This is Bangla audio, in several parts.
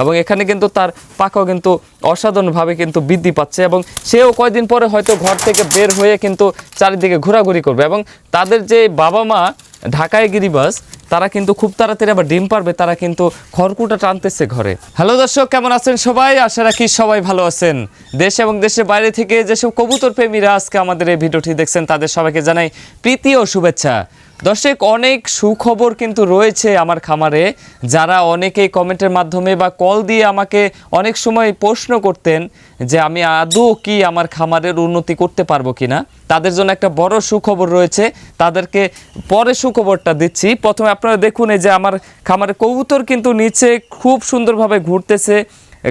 এবং এখানে কিন্তু তার পাখাও কিন্তু অসাধারণভাবে কিন্তু বৃদ্ধি পাচ্ছে এবং সেও কয়দিন পরে হয়তো ঘর থেকে বের হয়ে কিন্তু চারিদিকে ঘোরাঘুরি করবে এবং তাদের যে বাবা মা ঢাকায় গিরিবাস, তারা কিন্তু খুব তাড়াতাড়ি আবার ডিম পারবে, তারা কিন্তু খড়কুটা টানতেছে ঘরে। হ্যালো দর্শক, কেমন আছেন সবাই? আশা রাখি সবাই ভালো আছেন। দেশ এবং দেশের বাইরে থেকে যেসব কবুতর প্রেমীরা আজকে আমাদের এই ভিডিওটি দেখছেন, তাদের সবাইকে জানাই প্রীতি ও শুভেচ্ছা। দর্শক, অনেক সুখবর কিন্তু রয়েছে আমার খামারে। যারা অনেকেই কমেন্টের মাধ্যমে বা কল দিয়ে আমাকে অনেক সময় প্রশ্ন করতেন যে আমি আদৌ কি আমার খামারের উন্নতি করতে পারব কিনা। তাদের জন্য একটা বড় সুখবর রয়েছে। তাদেরকে পরে সুখবরটা দিচ্ছি। প্রথমে আপনারা দেখুন এই যে আমার খামারে কবুতর কিন্তু নিচে খুব সুন্দরভাবে ঘুরতেছে,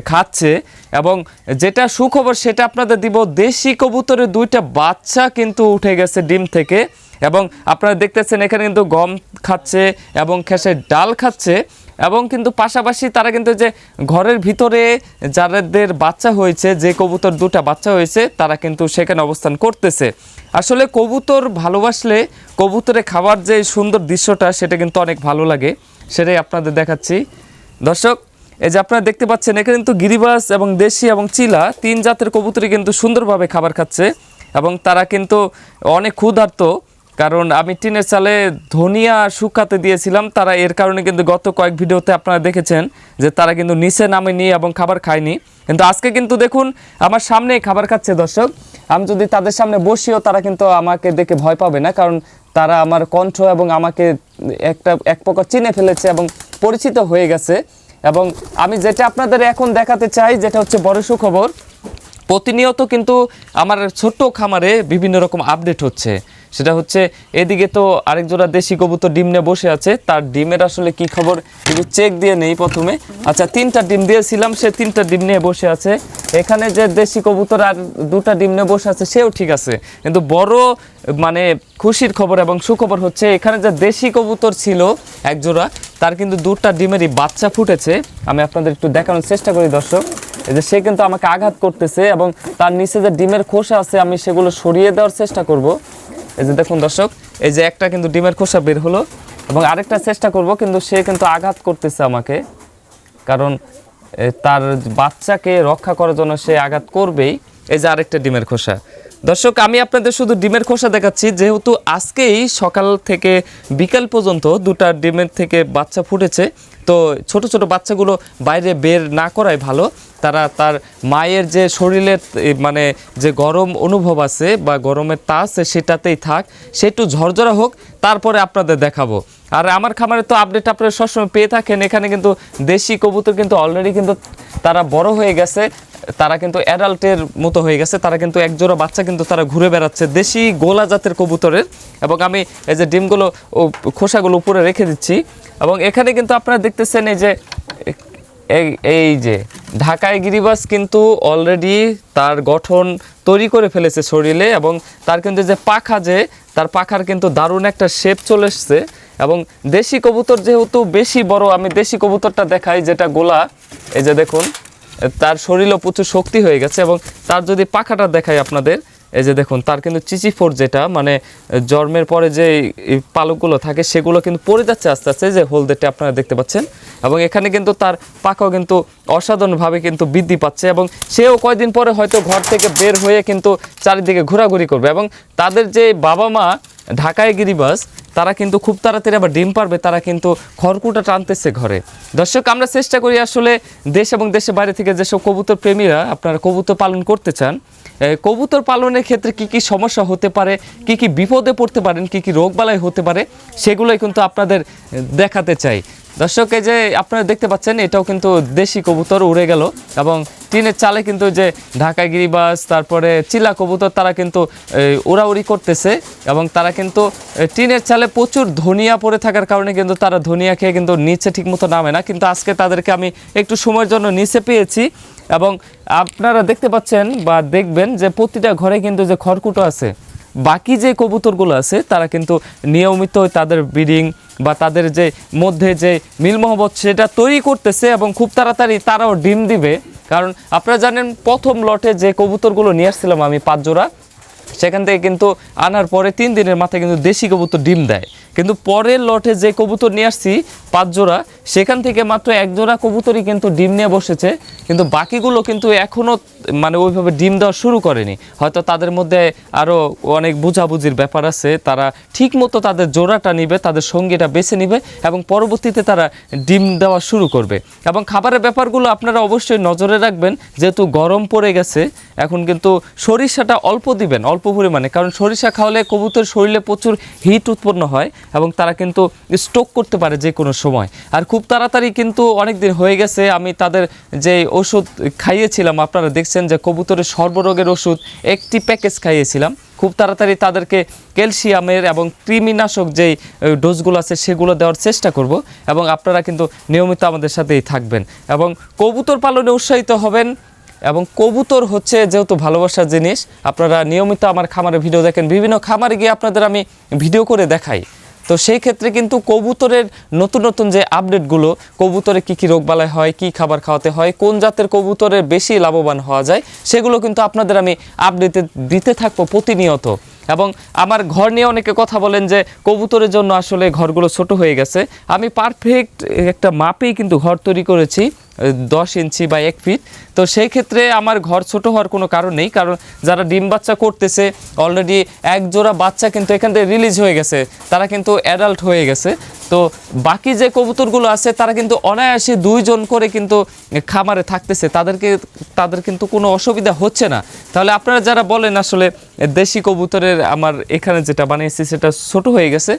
খাচ্ছে এবং যেটা সুখবর সেটা আপনাদের দিব, দেশি কবুতরের দুইটা বাচ্চা কিন্তু উঠে গেছে ডিম থেকে। এবং আপনারা দেখতেছেন এখানে কিন্তু গম খাচ্ছে এবং খেসের ডাল খাচ্ছে এবং কিন্তু পাশাপাশি তারা কিন্তু যে ঘরের ভিতরে যাদের বাচ্চা হয়েছে, যে কবুতর দুটা বাচ্চা হয়েছে, তারা কিন্তু সেখানে অবস্থান করতেছে। আসলে কবুতর ভালোবাসলে কবুতরে খাবার যে সুন্দর দৃশ্যটা, সেটা কিন্তু অনেক ভালো লাগে। সেটাই আপনাদের দেখাচ্ছি। দর্শক, এই যে আপনারা দেখতে পাচ্ছেন, এখানে কিন্তু গিরিবাস এবং দেশি এবং চিলা তিন জাতের কবুতরই কিন্তু সুন্দরভাবে খাবার খাচ্ছে এবং তারা কিন্তু অনেক ক্ষুধার্ত। কারণ আমি টিনের চালে ধনিয়া শুকাতে দিয়েছিলাম, তারা এর কারণে কিন্তু গত কয়েক ভিডিওতে আপনারা দেখেছেন যে তারা কিন্তু নিচে নামে নিয়ে এবং খাবার খায়নি। কিন্তু আজকে কিন্তু দেখুন, আমার সামনেই খাবার খাচ্ছে দর্শক। আমি যদি তাদের সামনে বসিও, তারা কিন্তু আমাকে দেখে ভয় পাবে না, কারণ তারা আমার কণ্ঠ এবং আমাকে একটা, এক প্রকার চিনে ফেলেছে এবং পরিচিত হয়ে গেছে। এবং আমি যেটা আপনাদের এখন দেখাতে চাই, যেটা হচ্ছে বড় সুখবর, প্রতিনিয়ত কিন্তু আমার ছোট্ট খামারে বিভিন্ন রকম আপডেট হচ্ছে। সেটা হচ্ছে এদিকে তো আরেক জোড়া দেশি কবুতর ডিম নিয়ে বসে আছে। তার ডিমের আসলে কি খবর একটু চেক দিয়ে নেই প্রথমে। আচ্ছা তিনটা ডিম দিয়েছিলাম, সে তিনটা ডিম নিয়ে বসে আছে। এখানে যে দেশি কবুতর আর দুটা ডিম নিয়ে বসে আছে, সেও ঠিক আছে। কিন্তু বড় মানে খুশির খবর এবং সুখবর হচ্ছে, এখানে যে দেশি কবুতর ছিল এক জোড়া, তার কিন্তু দুটা ডিমেরই বাচ্চা ফুটেছে। আমি আপনাদের একটু দেখানোর চেষ্টা করি, দর্শক। যে সে কিন্তু আমাকে আঘাত করতেছে এবং তার নিচে যে ডিমের খোসা আছে, আমি সেগুলো সরিয়ে দেওয়ার চেষ্টা করব। এই যে দেখুন দর্শক, এই যে একটা কিন্তু ডিমের খোসা বের হলো এবং আরেকটা চেষ্টা করব, কিন্তু সে কিন্তু আঘাত করতেছে আমাকে। কারণ তার বাচ্চাকে রক্ষা করার জন্য সে আঘাত করবেই। এই যে আরেকটা ডিমের খোসা। দর্শক, আমি আপনাদের শুধু ডিমের খোসা দেখাচ্ছি, যেহেতু আজকেই সকাল থেকে বিকাল পর্যন্ত দুটা ডিমের থেকে বাচ্চা ফুটেছে, তো ছোট ছোট বাচ্চাগুলো বাইরে বের না করাই ভালো। তারা তার মায়ের যে শরীরের মানে যে গরম অনুভব আছে বা গরমের তা আছে সেটাতেই থাক, সে একটু ঝরঝরা হোক, তারপরে আপনাদের দেখাবো। আর আমার খামারে তো আপডেট আপনারা সবসময় পেয়ে থাকেন, এখানে কিন্তু দেশি কবুতর কিন্তু অলরেডি কিন্তু তারা বড় হয়ে গেছে, তারা কিন্তু অ্যাডাল্টের মতো হয়ে গেছে, তারা কিন্তু একজোড়া বাচ্চা কিন্তু তারা ঘুরে বেড়াচ্ছে দেশি গোলা জাতের কবুতরের। এবং আমি এই যে ডিমগুলো খোসাগুলো উপরে রেখে দিচ্ছি। এবং এখানে কিন্তু আপনারা দেখতেছেন এই যে এই যে, ঢাকায় গিরিবাস কিন্তু অলরেডি তার গঠন তৈরি করে ফেলেছে শরীরে এবং তার কিন্তু যে পাখা যে, তার পাখার কিন্তু দারুণ একটা শেপ চলে এসছে এবং দেশি কবুতর যেহেতু বেশি বড়, আমি দেশি কবুতরটা দেখাই যেটা গোলা। এই যে দেখুন, তার শরীরও প্রচুর শক্তি হয়ে গেছে এবং তার যদি পাখাটা দেখাই আপনাদের এই যে দেখুন, তার কিন্তু চিচি ফোর যেটা মানে জন্মের পরে যে পালকগুলো থাকে, সেগুলো কিন্তু পড়ে যাচ্ছে আস্তে আস্তে যে হলদেটে আপনারা দেখতে পাচ্ছেন। এবং এখানে কিন্তু তার পাখাও কিন্তু অসাধারণভাবে কিন্তু বৃদ্ধি পাচ্ছে এবং সেও কয়েকদিন পরে হয়তো ঘর থেকে বের হয়ে কিন্তু চারিদিকে ঘোরাঘুরি করবে। এবং তাদের যে বাবা মা ঢাকায় গিরিবাস, তারা কিন্তু খুব তাড়াতাড়ি আবার ডিম পারবে, তারা কিন্তু খড়কুটা টানতেছে ঘরে। দর্শক, আমরা চেষ্টা করি আসলে দেশ এবং দেশের বাইরে থেকে যেসব কবুতর প্রেমীরা আপনারা কবুতর পালন করতে চান কবুতর পালনের ক্ষেত্রে কি কি সমস্যা হতে পারে, কি কি বিপদে পড়তে পারেন, কি কি রোগবালাই হতে পারে, সেগুলোই কিন্তু আপনাদের দেখাতে চাই। দর্শক, এই যে আপনারা দেখতে পাচ্ছেন, এটাও কিন্তু দেশি কবুতর উড়ে গেল এবং টিনের চালে কিন্তু যে ঢাকা গিরিবাস, তারপরে চিলা কবুতর, তারা কিন্তু উড়াউড়ি করতেছে এবং তারা কিন্তু টিনের চালে প্রচুর ধনিয়া পড়ে থাকার কারণে কিন্তু তারা ধনিয়া খেয়ে কিন্তু নিচে ঠিকমতো নামে না। কিন্তু আজকে তাদেরকে আমি একটু সময়ের জন্য নিচে পেয়েছি এবং আপনারা দেখতে পাচ্ছেন বা দেখবেন যে প্রতিটা ঘরে কিন্তু যে খড়কুটো আছে, বাকি যে কবুতরগুলো আছে, তারা কিন্তু নিয়মিত তাদের ব্রিডিং বা তাদের যে মধ্যে যে মিল মহব্বত সেটা তৈরি করতেছে এবং খুব তাড়াতাড়ি তারাও ডিম দিবে। কারণ আপনারা জানেন প্রথম লটে যে কবুতরগুলো নিয়ে আসছিলাম আমি পাঁচ জোড়া, সেখান থেকে কিন্তু আনার পরে তিন দিনের মাথায় কিন্তু দেশি কবুতর ডিম দেয়। কিন্তু পরের লটে যে কবুতর নিয়ে আসছি, পাঁচ জোড়া, সেখান থেকে মাত্র এক জোড়া কবুতরই কিন্তু ডিম নিয়ে বসেছে। কিন্তু বাকিগুলো কিন্তু এখনও মানে ওইভাবে ডিম দেওয়া শুরু করেনি। হয়তো তাদের মধ্যে আরও অনেক বুঝাবুঝির ব্যাপার আছে। তারা ঠিক মতো তাদের জোড়াটা নিবে, তাদের সঙ্গীটা বেছে নিবে এবং পরবর্তীতে তারা ডিম দেওয়া শুরু করবে। এবং খাবারের ব্যাপারগুলো আপনারা অবশ্যই নজরে রাখবেন। যেহেতু গরম পড়ে গেছে, এখন কিন্তু সরিষাটা অল্প দিবেন, অল্প পরিমাণে। কারণ সরিষা খাওয়ালে কবুতর শরীরে প্রচুর হিট উৎপন্ন হয় এবং তারা কিন্তু স্টোক করতে পারে যে কোনো সময়। আর খুব তাড়াতাড়ি কিন্তু অনেক দিন হয়ে গেছে। আমি তাদের যে ওষুধ খাইয়েছিলাম, আপনারা দেখছেন যে কবুতরের সর্বরোগের ওষুধ একটি প্যাকেজ খাইয়েছিলাম। খুব তাড়াতাড়ি তাদেরকে ক্যালসিয়ামের এবং কৃমিনাশক যেই ডোজগুলো আছে সেগুলো দেওয়ার চেষ্টা করব এবং আপনারা কিন্তু নিয়মিত আমাদের সাথেই থাকবেন। এবং কবুতর পালনে উৎসাহিত হবেন এবং কবুতর হচ্ছে যেহেতু ভালোবাসার জিনিস, আপনারা নিয়মিত আমার খামারে ভিডিও দেখেন। বিভিন্ন খামারে গিয়ে আপনাদের আমি ভিডিও করে দেখাই। তো সেই ক্ষেত্রে কিন্তু কবুতরের নতুন নতুন যে আপডেটগুলো, কবুতরে কী কী রোগবালাই হয়, কী খাবার খাওয়াতে হয়, কোন জাতের কবুতরের বেশি লাভবান হওয়া যায়, সেগুলো কিন্তু আপনাদের আমি আপডেট দিতে থাকব প্রতিনিয়ত। এবং আমার ঘর নিয়ে অনেকে কথা বলেন যে কবুতরের জন্য আসলে ঘরগুলো ছোট হয়ে গেছে। আমি পারফেক্ট একটা মাপেই কিন্তু ঘর তৈরি করেছি। দশ ইঞ্চি বা এক ফিট। তো সেই ক্ষেত্রে আমার ঘর ছোট হওয়ার কোনো কারণ নেই, কারণ যারা ডিম বাচ্চা করতেছে অলরেডি এক জোড়া বাচ্চা কিন্তু এখান থেকে রিলিজ হয়ে গেছে, তারা কিন্তু অ্যাডাল্ট হয়ে গেছে। তো বাকি যে কবুতরগুলো আছে, তারা কিন্তু অনায়াসে দুইজন করে কিন্তু খামারে থাকতেছে, তাদেরকে, তাদের কিন্তু কোনো অসুবিধা হচ্ছে না। তাহলে আপনারা যারা বলেন আসলে দেশি কবুতরের আমার এখানে যেটা বানিয়েছি, সেটা ছোট হয়ে গেছে,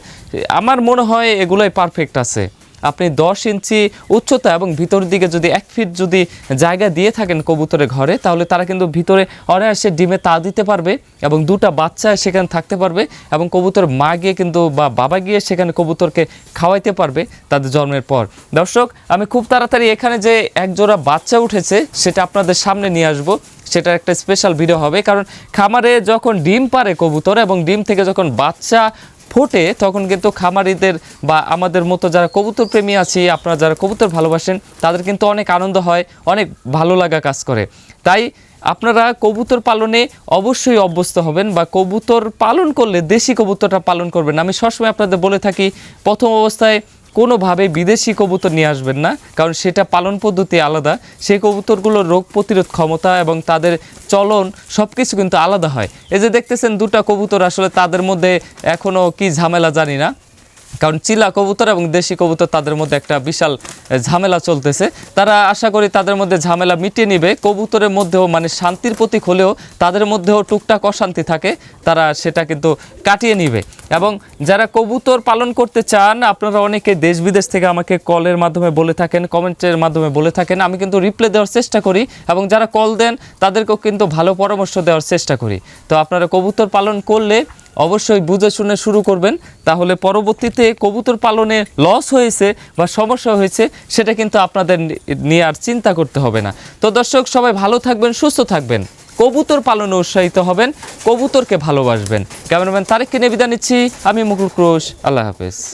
আমার মনে হয় এগুলোই পারফেক্ট আছে। আপনি দশ ইঞ্চি উচ্চতা এবং ভিতর দিকে যদি এক ফিট যদি জায়গা দিয়ে থাকেন কবুতরের ঘরে, তাহলে তারা কিন্তু ভিতরে অনায়াসে ডিমে তা দিতে পারবে এবং দুটা বাচ্চা সেখানে থাকতে পারবে এবং কবুতর মা গিয়ে কিন্তু বা বাবা গিয়ে সেখানে কবুতরকে খাওয়াইতে পারবে তাদের জন্মের পর। দর্শক, আমি খুব তাড়াতাড়ি এখানে যে এক জোড়া বাচ্চা উঠেছে, সেটা আপনাদের সামনে নিয়ে আসব। সেটার একটা স্পেশাল ভিডিও হবে, কারণ খামারে যখন ডিম পারে কবুতর এবং ডিম থেকে যখন বাচ্চা ফোটে তখন কিন্তু খামারিদের বা আমাদের মতো যারা কবুতর প্রেমী আছি, আপনারা যারা কবুতর ভালোবাসেন, তাদের কিন্তু অনেক আনন্দ হয়, অনেক ভালো লাগা কাজ করে। তাই আপনারা কবুতর পালনে অবশ্যই অভ্যস্ত হবেন বা কবুতর পালন করলে দেশি কবুতরটা পালন করবেন। আমি সবসময় আপনাদের বলে থাকি, প্রথম অবস্থায় কোনোভাবে বিদেশি কবুতর নিয়ে আসবেন না, কারণ সেটা পালন পদ্ধতি আলাদা। সেই কবুতরগুলোর রোগ প্রতিরোধ ক্ষমতা এবং তাদের চলন সব কিছু কিন্তু আলাদা হয়। এই যে দেখতেছেন দুটা কবুতর আসলে তাদের মধ্যে এখনও কি ঝামেলা জানি না। কারণ চিলা কবুতর এবং দেশি কবুতর তাদের মধ্যে একটা বিশাল ঝামেলা চলতেছে। তারা আশা করি তাদের মধ্যে ঝামেলা মিটিয়ে নিবে। কবুতরের মধ্যেও মানে শান্তির প্রতীক হলেও তাদের মধ্যেও টুকটাক অশান্তি থাকে। তারা সেটা কিন্তু কাটিয়ে নিবে। এবং যারা কবুতর পালন করতে চান, আপনারা অনেকে দেশ বিদেশ থেকে আমাকে কলের মাধ্যমে বলে থাকেন, কমেন্টের মাধ্যমে বলে থাকেন, আমি কিন্তু রিপ্লাই দেওয়ার চেষ্টা করি। এবং যারা কল দেন, তাদেরকেও কিন্তু ভালো পরামর্শ দেওয়ার চেষ্টা করি। তো আপনারা কবুতর পালন করলে অবশ্যই বুঝে শুনে শুরু করবেন। তাহলে পরবর্তীতে কবুতর পালনে লস হয়েছে বা সমস্যা হয়েছে, সেটা কিন্তু আপনাদের নিয়ে আর চিন্তা করতে হবে না। তো দর্শক, সবাই ভালো থাকবেন, সুস্থ থাকবেন। কবুতর পালনে উৎসাহিত হবেন, কবুতরকে ভালোবাসবেন। ক্যামেরাম্যান তারেককে নিয়ে বিদায় নিচ্ছি। আমি মুকুল ক্রোশ, আল্লাহ হাফেজ।